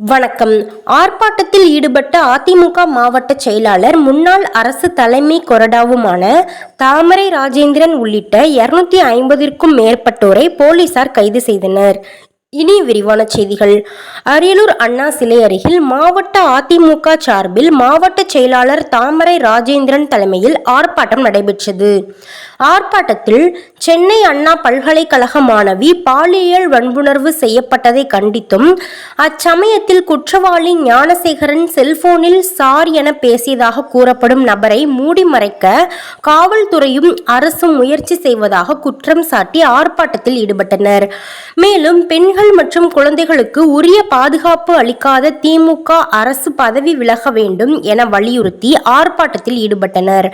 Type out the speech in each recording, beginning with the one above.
வணக்கம். ஆர்ப்பாட்டத்தில் ஈடுபட்ட அதிமுக மாவட்ட செயலாளர் முன்னாள் அரசு தலைமை கொறடாவுமான தாமரை ராஜேந்திரன் உள்ளிட்ட இருநூத்தி ஐம்பதிற்கும் மேற்பட்டோரை போலீசார் கைது செய்தனர். இனி விரிவான செய்திகள். அரியலூர் அண்ணா சிலை அருகில் மாவட்ட அதிமுக சார்பில் மாவட்ட செயலாளர் தாமரை ராஜேந்திரன் தலைமையில் ஆர்ப்பாட்டம் நடைபெற்றது. ஆர்ப்பாட்டத்தில் சென்னை அண்ணா பல்கலைக்கழக மாணவி பாலியல் வன்புணர்வு செய்யப்பட்டதை கண்டித்தும் அச்சமயத்தில் குற்றவாளி ஞானசேகரன் செல்போனில் சார் என பேசியதாக கூறப்படும் நபரை மூடி மறைக்க காவல்துறையும் அரசும் முயற்சி செய்வதாக குற்றம் சாட்டி ஆர்ப்பாட்டத்தில் ஈடுபட்டனர். மேலும் பெண்கள் மற்றும் குழந்தைகளுக்கு உரிய பாதுகாப்பு அளிக்காத திமுக அரசு பதவி விலக வேண்டும் என வலியுறுத்தி ஆர்ப்பாட்டத்தில் ஈடுபட்டனர்.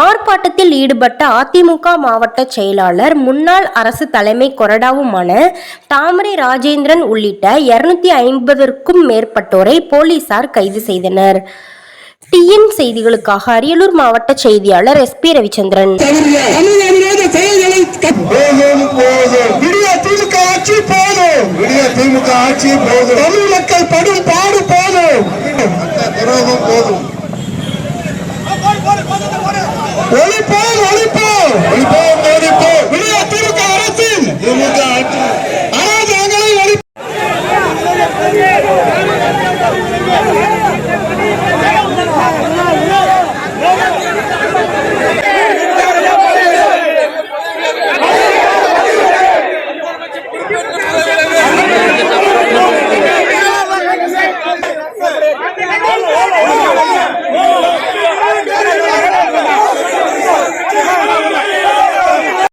ஆர்ப்பாட்டத்தில் ஈடுபட்ட அதிமுக மாவட்ட செயலாளர் முன்னாள் அரசு தலைமை கொறடாவுமான தாமரை ராஜேந்திரன் உள்ளிட்ட இருநூத்தி ஐம்பதற்கும் மேற்பட்டோரை போலீசார் கைது செய்தனர். டிஎன் செய்திகளுக்காக அரியலூர் மாவட்ட செய்தியாளர் எஸ் பி ரவிச்சந்திரன். போதும் போதும். ஆட்சி போதும். போதும். தமிழ் மக்கள் படும் பாடு போதும். ஒழிப்போம் ஒழிப்போம் ஒழிப்போம் ஒழிப்போம் திமுக அரசின். திமுக ஆட்சி.